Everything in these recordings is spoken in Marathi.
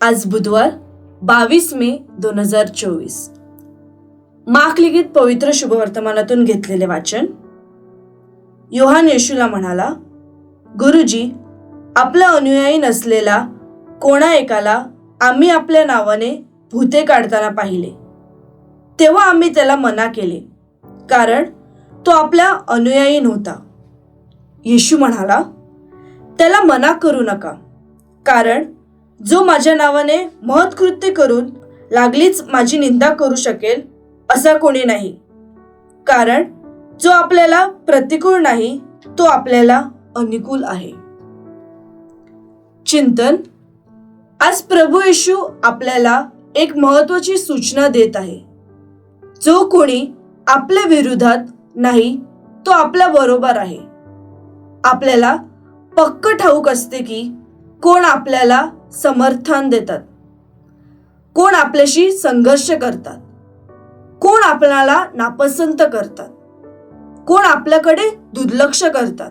आज बुधवार बावीस मे दोन हजार चोवीस. माक पवित्र शुभवर्तमानातून घेतलेले वाचन योहान येशूला म्हणाला गुरुजी आपला अनुयायी नसलेला कोणा एकाला आम्ही आपल्या नावाने भूते काढताना पाहिले. तेव्हा आम्ही त्याला मना केले कारण तो आपल्या अनुयायी नव्हता. येशू म्हणाला त्याला मना करू नका कारण जो माझ्या नावाने महत्कृत्य करून लागलीच माझी निंदा करू शकेल असा कोणी नाही. कारण जो आपल्याला प्रतिकूल नाही तो आपल्याला अनुकूल आहे. चिंतन. आज प्रभू येशू आपल्याला एक महत्वाची सूचना देत आहे. जो कोणी आपल्या विरोधात नाही तो आपल्या बरोबर आहे. आपल्याला पक्क ठाऊक असते की कोण आपल्याला समर्थन देतात. कोण आपल्याशी संघर्ष करतात? कोण आपल्याला नापसंत करतात? कोण आपल्याकडे दुर्लक्ष करतात?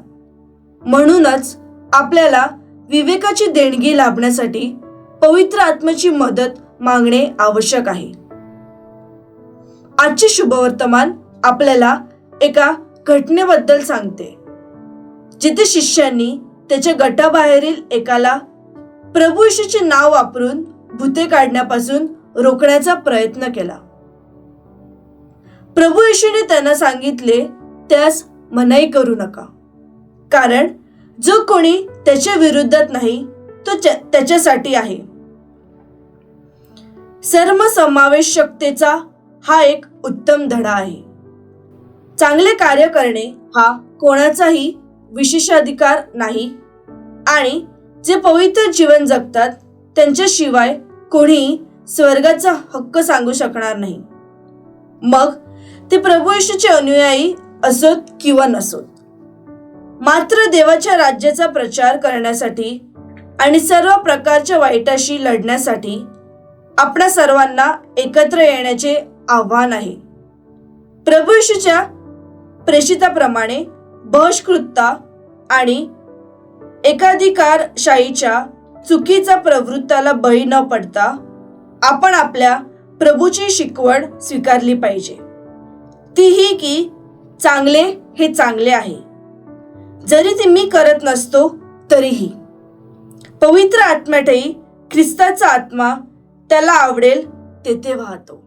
म्हणूनच आपल्याला विवेकाची देणगी लाभण्यासाठी पवित्र आत्म्याची मदत मागणे आवश्यक आहे. आजचे शुभवर्तमान आपल्याला एका घटनेबद्दल सांगते. जिथे शिष्यांनी त्याच्या गटाबाहेरील एकाला प्रभू येशूचे नाव वापरून भूते काढण्यापासून रोखण्याचा प्रयत्न केला. प्रभू येशूने त्यांना सांगितले त्यास मनाई करू नका. कारण जो कोणी त्याच्या विरुद्धात नाही तो त्या- त्याच्यासाठी आहे. सर्वसमावेशकतेचा हा एक उत्तम धडा आहे. चांगले कार्य करणे हा कोणाचाही विशेषाधिकार नाही आणि जे पवित्र जीवन जगतात त्यांच्याशिवाय कोणीही स्वर्गाचा हक्क सांगू शकणार नाही. मग ते प्रभू येशूचे अनुयायी असोत किंवा नसोत? मात्र देवाच्या राज्याचा प्रचार करण्यासाठी आणि सर्व प्रकारच्या वाईटाशी लढण्यासाठी आपणा सर्वांना एकत्र येण्याचे आव्हान आहे. प्रभू येशूच्या प्रेषिताप्रमाणे बहिष्कृतता आणि एकाधिकारशाहीच्या चुकीचा प्रवृत्ताला बळी न पडता आपण आपल्या प्रभूची शिकवण स्वीकारली पाहिजे. ती ही की चांगले हे चांगले आहे. जरी ते मी करत नसतो तरीही. पवित्र आत्म्यातही ख्रिस्ताचा आत्मा त्याला आवडेल तेथे वाहतो.